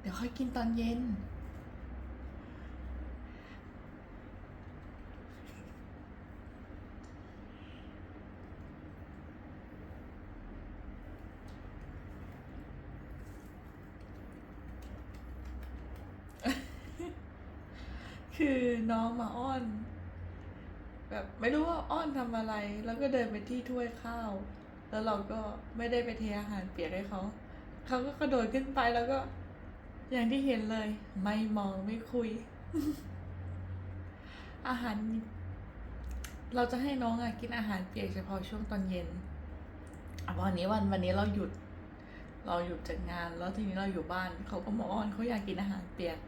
เดี๋ยวค่อยกินตอนเย็น คือน้องมาอ้อน แบบไม่รู้ว่าอ้อนทำอะไร แล้วก็เดินไปที่ถ้วยข้าว แล้วเราก็ไม่ได้ไปเทอาหารเปียกให้เขา เขาก็กระโดดขึ้นไปแล้วก็ อย่างที่เห็นเลย ไม่มองไม่คุย อาหาร เราจะให้น้องอะกินอาหารเปียกเฉพาะช่วงตอนเย็นอะวันนี้วันวันนี้เราหยุด เราหยุดจากงาน แล้วทีนี้เราอยู่บ้าน เขาก็มาอ้อนเขาอยากกินอาหารเปียก